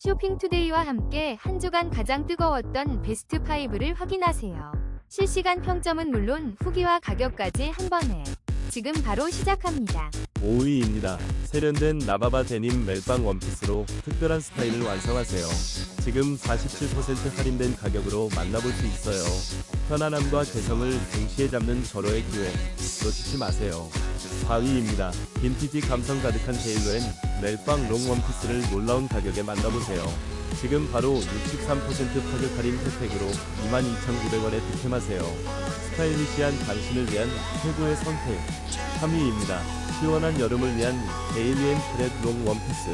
쇼핑투데이와 함께 한 주간 가장 뜨거웠던 베스트 5를 확인하세요. 실시간 평점은 물론 후기와 가격까지 한 번에 지금 바로 시작합니다. 5위입니다. 세련된 나바바 데님 멜빵 원피스로 특별한 스타일을 완성하세요. 지금 47% 할인된 가격으로 만나볼 수 있어요. 편안함과 개성을 동시에 잡는 절호의 기회 놓치지 마세요. 4위입니다. 빈티지 감성 가득한 데일로엔 멜빵 롱 원피스를 놀라운 가격에 만나보세요. 지금 바로 63% 파격 할인 혜택으로 22,900원에 득템하세요. 스타일리시한 당신을 위한 최고의 선택. 3위입니다. 시원한 여름을 위한 데일리앤 트랩 롱 원피스.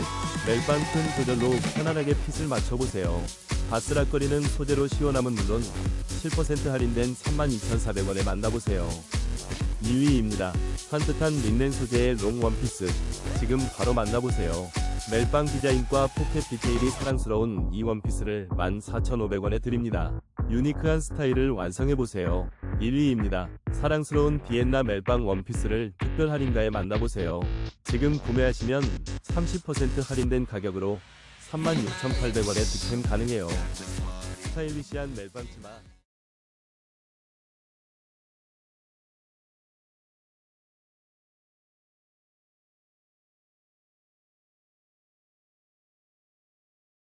멜빵 큰 조절로 편안하게 핏을 맞춰보세요. 바스락거리는 소재로 시원함은 물론 7% 할인된 32,400원에 만나보세요. 2위입니다. 산뜻한 린넨 소재의 롱 원피스. 지금 바로 만나보세요. 멜빵 디자인과 포켓 디테일이 사랑스러운 이 원피스를 14,500원에 드립니다. 유니크한 스타일을 완성해보세요. 1위입니다. 사랑스러운 비엔나 멜빵 원피스를 특별 할인가에 만나보세요. 지금 구매하시면 30% 할인된 가격으로 36,800원에 득템 가능해요. 스타일리시한 멜빵 치마